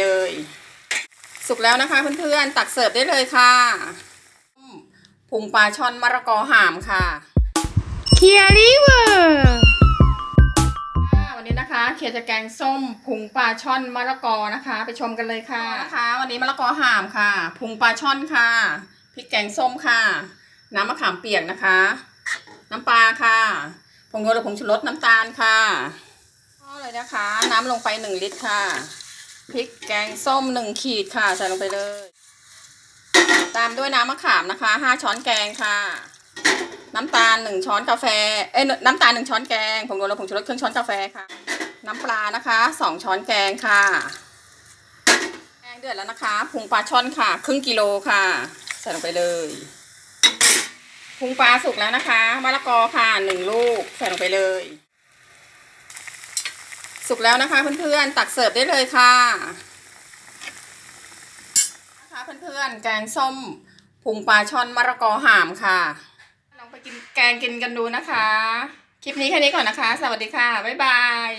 เลย สุกแล้วนะคะเพื่อนๆ ตักเสิร์ฟได้เลยค่ะพุงปลาช่อนมะระกอห่ามค่ะเคียริเวอร์ค่ะวันนี้นะคะ เคียร์จะแกงส้มพุงปลาช่อนมะละกอนะคะ ไปชมกันเลยค่ะนะคะวันนี้มะละกอห่ามค่ะ พุงปลาช่อนค่ะพริกแกงส้มค่ะ น้ำมะขามเปียกนะคะ น้ำปลาค่ะผงโยนผงชูรสน้ำตาลค่ะก็เลยนะคะ น้ำลงไปหนึ่งลิตรค่ะ พริกแกงส้มหนึ่งขีดค่ะ ใส่ลงไปเลย ตามด้วยน้ำมะขามนะคะห้าช้อนแกงค่ะ น้ำตาลหนึ่งช้อนกาแฟ เอ้ยน้ำตาลหนึ่งช้อนแกงผงโรลผงชูรสครึ่งช้อนกาแฟค่ะ น้ำปลานะคะสองช้อนแกงค่ะ แกงเดือดแล้วนะคะพุงปลาช่อนค่ะ ครึ่งกิโลค่ะ ใส่ลงไปเลยพุงปลาสุกแล้วนะคะมะละกอค่ะหนึ่งลูกใส่ลงไปเลย สุกแล้วนะคะเพื่อนๆตักเสิร์ฟได้เลยค่ะนะคะเพื่อนๆแกงส้มพุงปลาช่อนมะละกอห่ามค่ะลองไปกินแกงกินกันดูนะคะ คลิปนี้แค่นี้ก่อนนะคะ สวัสดีค่ะ บ๊ายบาย